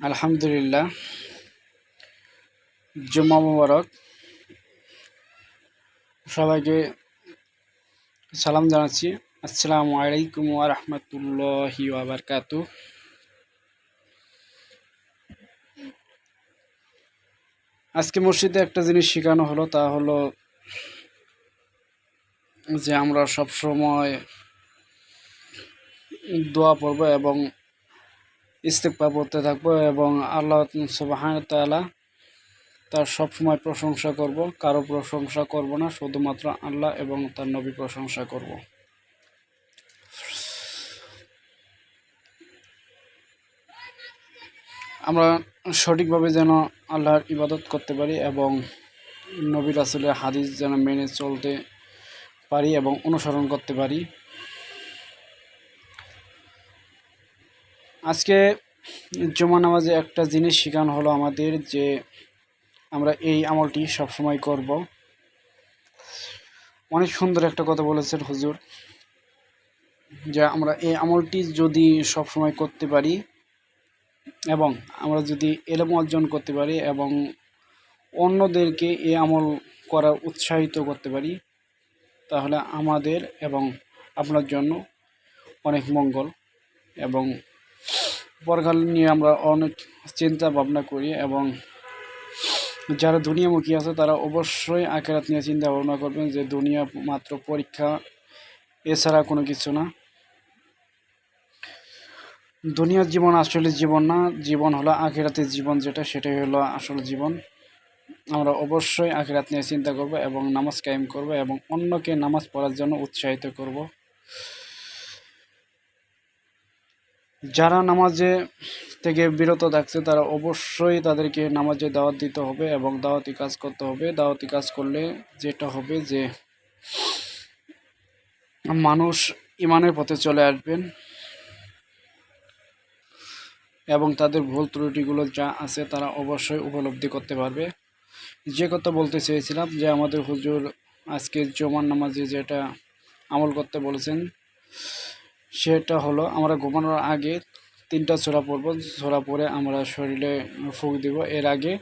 আলহামদুলিল্লাহ। জুম্মা মুবারক। সবাইকে সালাম জানাচ্ছি। আসসালামু আলাইকুম ওয়া রাহমাতুল্লাহি ওয়া বারাকাতু আজকে মসজিদে একটা জিনিস শেখানো হলো, তা হলো যে আমরা সব সময় দোয়া পড়ব এবং ইস্তেকপা পড়তে থাকব এবং আল্লাহ সুবাহান তালা তার সবসময় প্রশংসা করব। কারও প্রশংসা করব না, শুধুমাত্র আল্লাহ এবং তার নবী প্রশংসা করব। আমরা সঠিকভাবে যেন আল্লাহর ইবাদত করতে পারি এবং নবী রাসুলের হাদিস যেন মেনে চলতে পারি এবং অনুসরণ করতে পারি। আজকে জমা নামাজে একটা জিনিস শেখানো হলো আমাদের যে আমরা এই আমলটি সবসময় করব। অনেক সুন্দর একটা কথা বলেছেন হুজুর, যে আমরা এই আমলটি যদি সবসময় করতে পারি এবং আমরা যদি এলেম অর্জন করতে পারি এবং অন্যদেরকে এই আমল করা উৎসাহিত করতে পারি, তাহলে আমাদের এবং আপনার জন্য অনেক মঙ্গল এবং পরকাল নিয়ে আমরা অনেক চিন্তা ভাবনা করি এবং যারা দুনিয়ামুখী আছে, তারা অবশ্যই আখেরাত নিয়ে চিন্তা ভাবনা করবেন যে দুনিয়া মাত্র পরীক্ষা এছাড়া কোনো কিছু না। দুনিয়ার জীবন আসলে জীবন না, জীবন হলো আখেরাতের জীবন যেটা, সেটাই হলো আসল জীবন। আমরা অবশ্যই আখেরাত নিয়ে চিন্তা করব এবং নামাজ কায়েম করব এবং অন্যকে নামাজ পড়ার জন্য উৎসাহিত করব। যারা নামাজে থেকে বিরত থাকছে, তারা অবশ্যই তাদেরকে নামাজে দাওয়াত দিতে হবে এবং দাওয়াতি কাজ করতে হবে। দাওয়াতি কাজ করলে যেটা হবে যে, মানুষ ইমানের পথে চলে আসবেন এবং তাদের ভুল ত্রুটিগুলো যা আছে তারা অবশ্যই উপলব্ধি করতে পারবে। যে কথা বলতে চেয়েছিলাম যে, আমাদের হুজুর আজকে জমান নামাজে যেটা আমল করতে বলেছেন সেটা হলো, আমরা ঘুমানোর আগে তিনটা ছোড়া পরব। ছোড়া পরে আমরা শরীরে ফুক দিব। এর আগে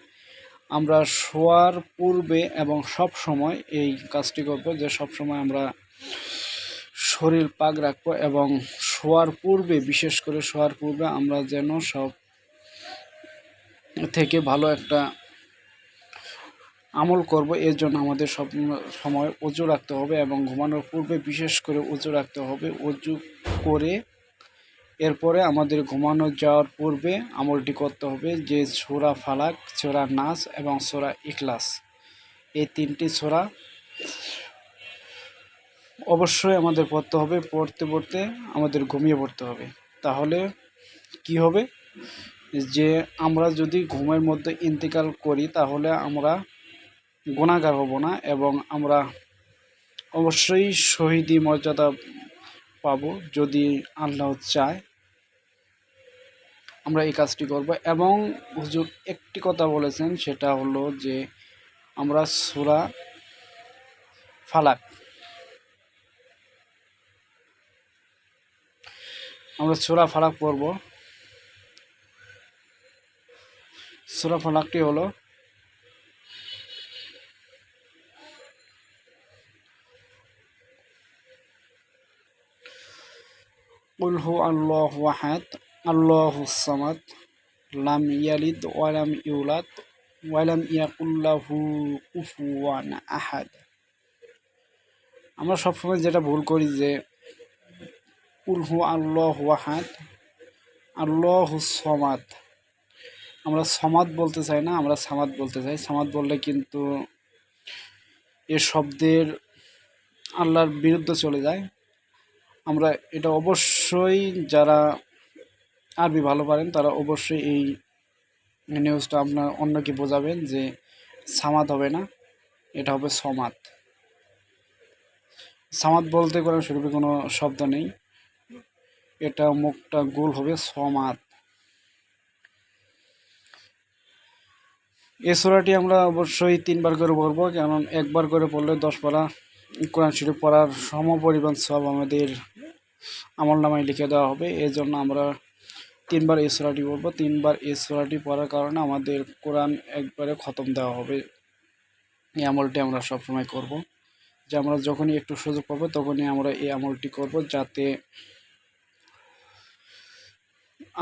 আমরা শোয়ার পূর্বে এবং সব সময় এই কাজটি করব যে সব সময় আমরা শরীর পাক রাখব এবং শোয়ার পূর্বে, বিশেষ করে শোয়ার পূর্বে আমরা যেন সব থেকে ভালো একটা আমল করব, এর জন্য আমাদের সব সময় উজু রাখতে হবে এবং ঘুমানোর পূর্বে বিশেষ করে উজু রাখতে হবে। উজু করে এরপরে আমাদের ঘুমানো যাওয়ার পূর্বে আমলটি করতে হবে যে ছোড়া ফালাক ছোড়া নাচ এবং ছোড়া ইখলাস। এই তিনটি ছোড়া অবশ্যই আমাদের পড়তে হবে, পড়তে পড়তে আমাদের ঘুমিয়ে পড়তে হবে। তাহলে কি হবে? যে আমরা যদি ঘুমের মধ্যে ইন্তেকাল করি তাহলে আমরা গুণাগার হব না এবং আমরা অবশ্যই শহীদি মর্যাদা পাব যদি আল্লাহ চায়। আমরা এই কাজটি করব এবং হুজুর একটি কথা বলেছেন, সেটা হলো যে আমরা সুরা ফালাক, আমরা সুরা ফালাক পড়ব। সুরা ফালাকটি হলো قل هو الله واحد الله الصمد লাম ইয়ালিদ ওয়ালাম ইউলাদ ওয়ালাম ইয়াকুল্লাহু কুফুয়ান আহাদ আমরা সবসময় যেটা ভুল করি যে উলহু আল্লাহ ওয়াহাদ আল্লাহ সমাদ আমরা সমাদ বলতে চাই না আমরা সামাদ বলতে চাই সামাদ বললে কিন্তু এ শব্দের আল্লাহর বিরুদ্ধে চলে যায় আমরা এটা অবশ্যই যারা আরবি ভালো পারেন, তারা অবশ্যই এই নিউজটা আপনার অন্যকে বোঝাবেন যে সামাদ হবে না, এটা হবে সমাদ। সামাদ বলতে কোনো শুরুতে কোনো শব্দ নেই, এটা মুখটা গোল হবে সমাদ। এ সোরাটি আমরা অবশ্যই তিনবার করে পড়ব, কারণ একবার করে পড়লে দশ পারা কোরআন শরীফ পড়ার সম পরিমাণ সব আমাদের আমল নামায় লিখে দেওয়া হবে। এই জন্য আমরা তিনবার এই সুরাটি পড়ব তিনবার এই সুরাটি পড়ার কারণে আমাদের কোরআন একবারে খতম দেওয়া হবে। এই আমলটি আমরা সবসময় করব। যে আমরা যখনই একটু সুযোগ পাবো, তখনই আমরা এই আমলটি করব যাতে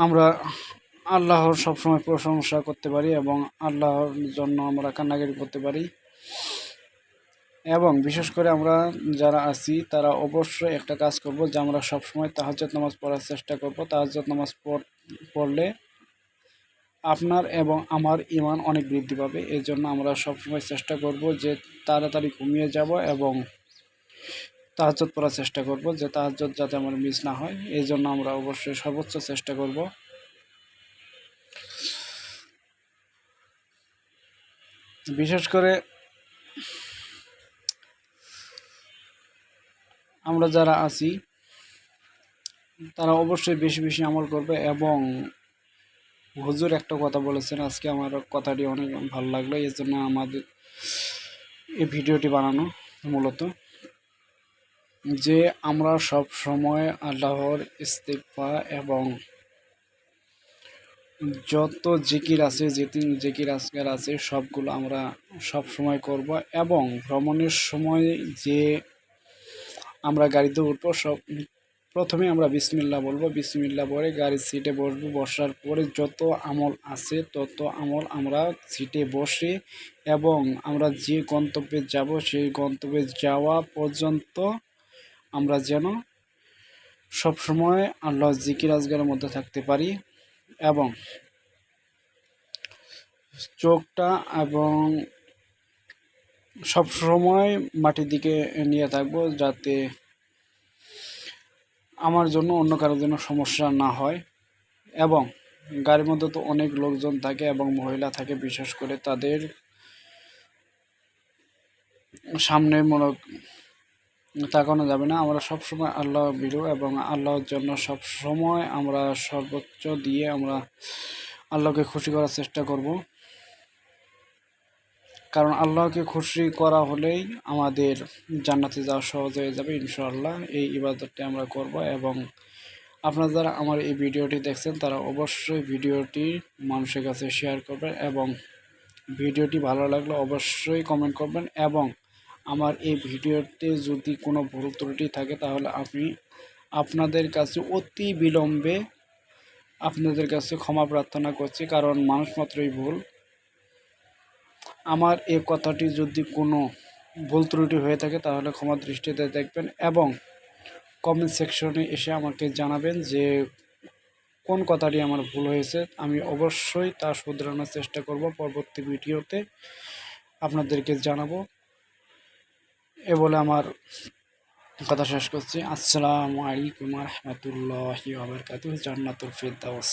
আমরা আল্লাহর সবসময় প্রশংসা করতে পারি এবং আল্লাহর জন্য আমরা কান্নাকাটি করতে পারি। এবং বিশেষ করে আমরা যারা আছি, তারা অবশ্যই একটা কাজ করব যে আমরা সবসময় তাহাজ্জত নামাজ পড়ার চেষ্টা করব। তাহাজ্জত নামাজ পড়লে আপনার এবং আমার ইমান অনেক বৃদ্ধি পাবে। এই জন্য আমরা সবসময় চেষ্টা করব যে তাড়াতাড়ি ঘুমিয়ে যাব এবং তাহাজ্জত পড়ার চেষ্টা করব, যে তাহাজ্জত যাতে আমার মিস না হয়। এই জন্য আমরা অবশ্যই সর্বোচ্চ চেষ্টা করব। বিশেষ করে আমরা যারা আছি, তারা অবশ্যই বেশি বেশি আমল করবে এবং হুজুর একটা কথা বলেছেন, আজকে আমার কথাটি অনেক ভালো লাগল, এই জন্য আমাদের এই ভিডিওটি বানানো মূলত। যে আমরা সব সময় আল্লাহর ইস্তেফা এবং যত জিকির আছে যে তিন জিকির আজকার আছে, সবগুলো আমরা সব সময় করব এবং ভ্রমণের সময় যে আমরা গাড়িতে উঠবো, সব, প্রথমে আমরা বিসমিল্লা বলব। বিসমিল্লা পরে গাড়ির সিটে বসবো। বসার পরে যত আমল আছে, তত আমল আমরা সিটে বসে এবং আমরা যে গন্তব্যে যাব, সেই গন্তব্যে যাওয়া পর্যন্ত আমরা যেন সবসময় আল্লাহ জিকির আজগারের মধ্যে থাকতে পারি এবং চোখটা এবং সব সময় মাটির দিকে নিয়ে থাকব যাতে আমার জন্য অন্য কারোর জন্য সমস্যা না হয়। এবং গাড়ির মধ্যে তো অনেক লোকজন থাকে এবং মহিলা থাকে, বিশেষ করে তাদের সামনে মনে তাকানো যাবে না। আমরা সব সময় আল্লাহ বিরু এবং আল্লাহর জন্য সব সময় আমরা সর্বোচ্চ দিয়ে আমরা আল্লাহকে খুশি করার চেষ্টা করব। কারণ আল্লাহকে খুশি করা হলেই আমাদের জান্নাতে যাওয়া সহজ হয়ে যাবে, ইনশাআল্লাহ। এই ইবাদতটি আমরা করব এবং আপনারা যারা আমার এই ভিডিওটি দেখছেন, তারা অবশ্যই ভিডিওটি মানুষের কাছে শেয়ার করবেন এবং ভিডিওটি ভালো লাগলে অবশ্যই কমেন্ট করবেন এবং আমার এই ভিডিওতে যদি কোনো ভুল ত্রুটি থাকে, তাহলে আমি আপনাদের কাছে অতি বিলম্বে আপনাদের কাছে ক্ষমা প্রার্থনা করছি, কারণ মানুষ মাত্রই ভুল। আমার এ কথাটি যদি কোনো ভুল ত্রুটি হয়ে থাকে, তাহলে ক্ষমা দৃষ্টিতে দেখবেন এবং কমেন্ট সেকশনে এসে আমাকে জানাবেন যে কোন কথাটি আমার ভুল হয়েছে। আমি অবশ্যই তা শুধরানোর চেষ্টা করব। পরবর্তী ভিডিওতে আপনাদেরকে জানাব। এ বলে আমার কথা শেষ করছি। আসসালামু আলাইকুম রহমতুল্লাহি আবরকাতুহ জান্নাতুল ফিরদাউস।